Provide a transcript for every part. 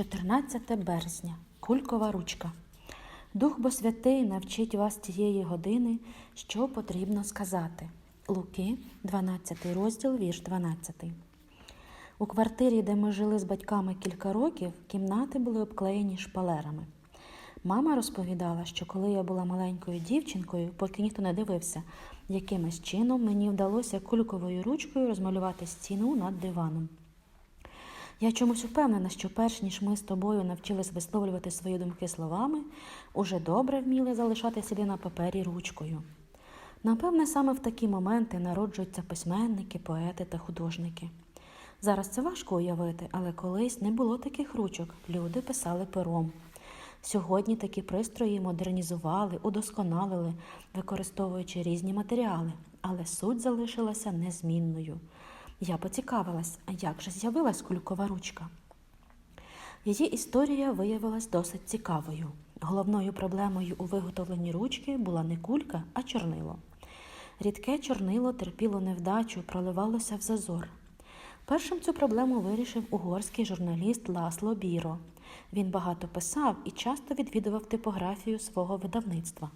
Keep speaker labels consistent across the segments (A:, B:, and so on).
A: 14 березня. Кулькова ручка. Дух бо святий навчить вас цієї години, що потрібно сказати. Луки, 12 розділ, вірш 12. У квартирі, де ми жили з батьками кілька років, кімнати були обклеєні шпалерами. Мама розповідала, що коли я була маленькою дівчинкою, поки ніхто не дивився, якимось чином мені вдалося кульковою ручкою розмалювати стіну над диваном. Я чомусь впевнена, що перш ніж ми з тобою навчились висловлювати свої думки словами, уже добре вміли залишати сліди на папері ручкою. Напевне, саме в такі моменти народжуються письменники, поети та художники. Зараз це важко уявити, але колись не було таких ручок, люди писали пером. Сьогодні такі пристрої модернізували, удосконалили, використовуючи різні матеріали, але суть залишилася незмінною. Я поцікавилась, як же з'явилась кулькова ручка. Її історія виявилась досить цікавою. Головною проблемою у виготовленні ручки була не кулька, а чорнило. Рідке чорнило терпіло невдачу, проливалося в зазор. Першим цю проблему вирішив угорський журналіст Ласло Біро. Він багато писав і часто відвідував типографію свого видавництва.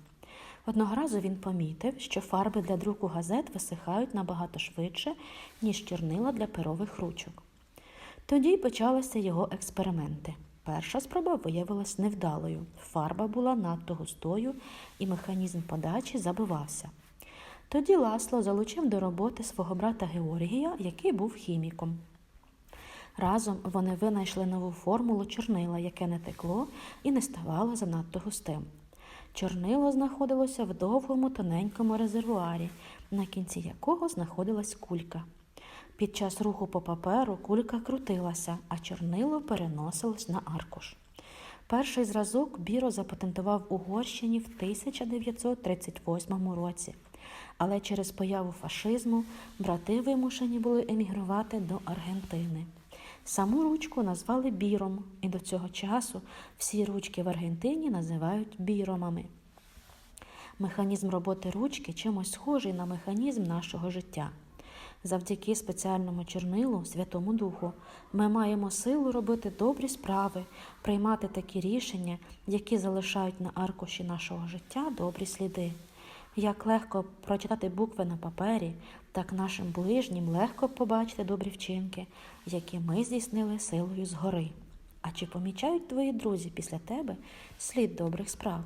A: Одного разу він помітив, що фарби для друку газет висихають набагато швидше, ніж чорнила для перових ручок. Тоді й почалися його експерименти. Перша спроба виявилась невдалою. Фарба була надто густою, і механізм подачі забивався. Тоді Ласло залучив до роботи свого брата Георгія, який був хіміком. Разом вони винайшли нову формулу чорнила, яке не текло і не ставало занадто густим. Чорнило знаходилося в довгому тоненькому резервуарі, на кінці якого знаходилась кулька. Під час руху по паперу кулька крутилася, а чорнило переносилось на аркуш. Перший зразок Біро запатентував в Угорщині в 1938 році, але через появу фашизму брати вимушені були емігрувати до Аргентини. Саму ручку назвали біром, і до цього часу всі ручки в Аргентині називають біромами. Механізм роботи ручки чимось схожий на механізм нашого життя. Завдяки спеціальному чорнилу, Святому Духу, ми маємо силу робити добрі справи, приймати такі рішення, які залишають на аркуші нашого життя добрі сліди. Як легко прочитати букви на папері, так нашим ближнім легко побачити добрі вчинки, які ми здійснили силою згори. А чи помічають твої друзі після тебе слід добрих справ?